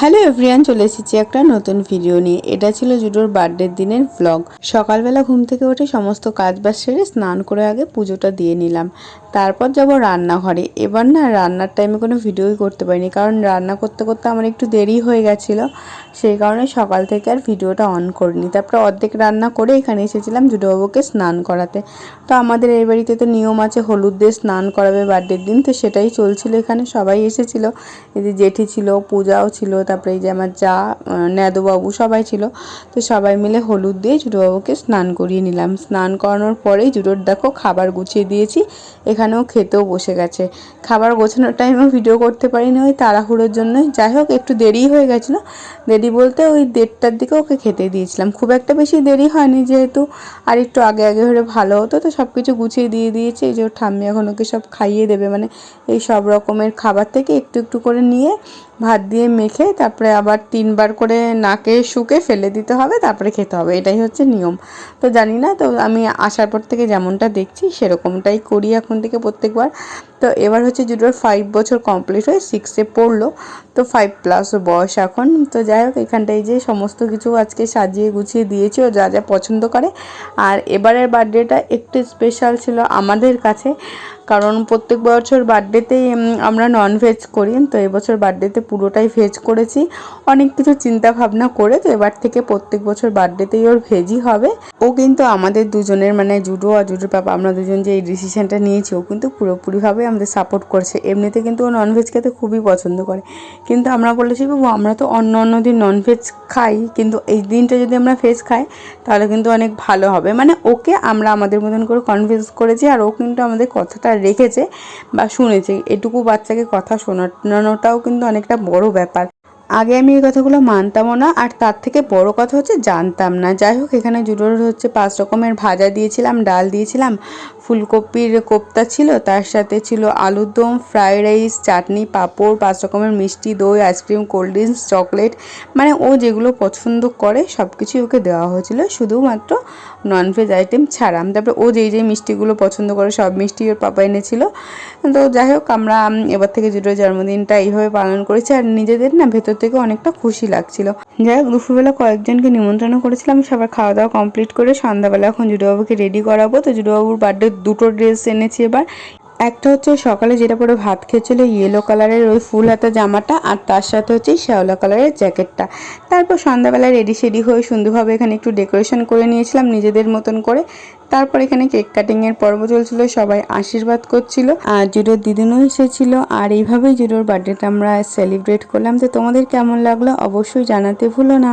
Hello everyone, চলে এসেছি একটা নতুন ভিডিও নিয়ে। এটা ছিল জুডোর বার্থডের দিনের ব্লগ সকালবেলা ঘুম থেকে উঠে সমস্ত কাজ বাজ সেরে স্নান করে আগে পুজোটা দিয়ে নিলাম। তারপর যাব রান্নাঘরে। এবার না রান্নার টাইমে কোনো ভিডিওই করতে পারিনি, কারণ রান্না করতে করতে আমার একটু দেরি হয়ে গেছিল। সেই কারণে সকাল থেকে আর ভিডিওটা অন করিনি। তারপর অর্ধেক রান্না করে এখানে এসেছিলাম জুডোবাবুকে স্নান করাতে। তো আমাদের এই বাড়িতে তো নিয়ম আছে, হলুদ দিয়ে স্নান করাবে বার্থডের দিন, তো সেটাই চলছিল এখানে। সবাই এসেছিল। এই যে জেঠি ছিল, পূজাও ছিল তারপরে এই যে আমার যা ন্যাদবাবু সবাই ছিল, তো সবাই মিলে হলুদ দিয়ে জুডোবাবুকে স্নান করিয়ে নিলাম। স্নান করানোর পরেই জুডোর দেখো খাবার গুছিয়ে দিয়েছি, এখানেও খেতেও বসে গেছে। খাবার গোছানোর টাইমেও ভিডিও করতে পারিনি ওই তাড়াহুড়োর জন্যই। যাই হোক, একটু দেরি হয়ে গেছিল। দেরি বলতে ওই দেড়টার দিকে ওকে খেতে দিয়েছিলাম। খুব একটা বেশি দেরি হয়নি যেহেতু, আর একটু আগে আগে হলে ভালো হতো, তো সব কিছু গুছিয়ে দিয়ে দিয়েছে। এই যে ওর ঠাম্মি এখন ওকে সব খাইয়ে দেবে মানে এই সব রকমের খাবার থেকে একটু একটু করে নিয়ে ভাত দিয়ে মেখে তারপরে আবার তিনবার করে নাকে শুকে ফেলে দিতে হবে, তারপরে খেতে হবে, এটাই হচ্ছে নিয়ম। তো জানি না, তো আমি আসার পর থেকে যেমনটা দেখছি সেরকমটাই করি এখন থেকে প্রত্যেকবার। তো এবার হচ্ছে জুডোর ফাইভ বছর কমপ্লিট হয়ে সিক্সে পড়ল, তো ফাইভ প্লাস বয়স এখন। তো যাই হোক, এখানটায় যে সমস্ত কিছু আজকে সাজিয়ে গুছিয়ে দিয়েছি, ও যা যা পছন্দ করে। আর এবারের বার্থডেটা একটু স্পেশাল ছিল আমাদের কাছে। কারণ প্রত্যেক বছর বার্থডেতেই আমরা ননভেজ করি, তো এবছর বার্থডেতে পুরোটাই ভেজ করেছি। অনেক কিছু চিন্তা ভাবনা করে, তো এবার থেকে প্রত্যেক বছর বার্থডেতেই ওর ভেজই হবে। ও কিন্তু আমাদের দুজনের মানে জুডো আর জুডোর পাপা, আমরা দুজন যে এই ডিসিশানটা নিয়েছি, ও কিন্তু পুরোপুরিভাবে আমাদের সাপোর্ট করছে। এমনিতে কিন্তু ও ননভেজ খেতে খুবই পছন্দ করে। কিন্তু আমরা বলেছি, বাবু, আমরা তো অন্য অন্য দিন ননভেজ খাই, কিন্তু এই দিনটা যদি আমরা ভেজ খাই, তাহলে কিন্তু অনেক ভালো হবে। মানে ওকে আমরা আমাদের মতন করে কনভিন্স করেছি, আর ও কিন্তু আমাদের কথাটা রেখেছে বা শুনেছে। এটুকু বাচ্চাকে কথা শোনানোটাও কিন্তু অনেকটা বড় ব্যাপার। আগে আমি এই কথাগুলো মানতামও না, আর তার থেকে বড় কথা হচ্ছে জানতাম না। যাই হোক, এখানে জুডোর হচ্ছে পাঁচ রকমের ভাজা দিয়েছিলাম, ডাল দিয়েছিলাম, ফুলকপির কোপ্তা ছিল, তার সাথে ছিল আলুর দম, ফ্রাইড রাইস, চাটনি, পাঁপড়, পাঁচ রকমের মিষ্টি দই, আইসক্রিম, কোল্ড ড্রিঙ্কস, চকলেট মানে ও যেগুলো পছন্দ করে সব কিছুই ওকে দেওয়া হয়েছিল, শুধুমাত্র ননভেজ আইটেম ছাড়া। তারপরে ও যেই যেই মিষ্টিগুলো পছন্দ করে সব মিষ্টি ওর পাপা এনেছিল। তো যাই হোক, আমরা এবার থেকে জুটোর জন্মদিনটা এইভাবে পালন করেছি, আর নিজেদের না ভেতর থেকে অনেকটা খুশি লাগছিল। যাই হোক, দুপুরবেলা কয়েকজনকে নিমন্ত্রণ করেছিলাম, সবার খাওয়া দাওয়া কমপ্লিট করে সন্ধ্যাবেলা এখন জুডুবাবুকে রেডি করাবো। তো জুডুবাবুর বার্থডে দুটো ড্রেস এনেছি এবার। একটা হচ্ছে সকালে যেটা পরে ভাত খেয়েছিল ইয়েলো কালারের ওই ফুল হাতা জামাটা, আর তার সাথে হচ্ছে শ্যাওলা কালারের জ্যাকেটটা তারপর সন্ধ্যাবেলা রেডি সেডি হয়ে সুন্দরভাবে এখানে একটু ডেকোরেশন করে নিয়েছিলাম নিজেদের মতন করে। তারপর এখানে কেক কাটিংয়ের পর্ব চলছিল, সবাই আশীর্বাদ করছিল। আর জুডোর দিদিনও এসেছিল, আর এইভাবেই জুডোর বার্থডেটা আমরা সেলিব্রেট করলাম। তো তোমাদের কেমন লাগল অবশ্যই জানাতে ভুলো না।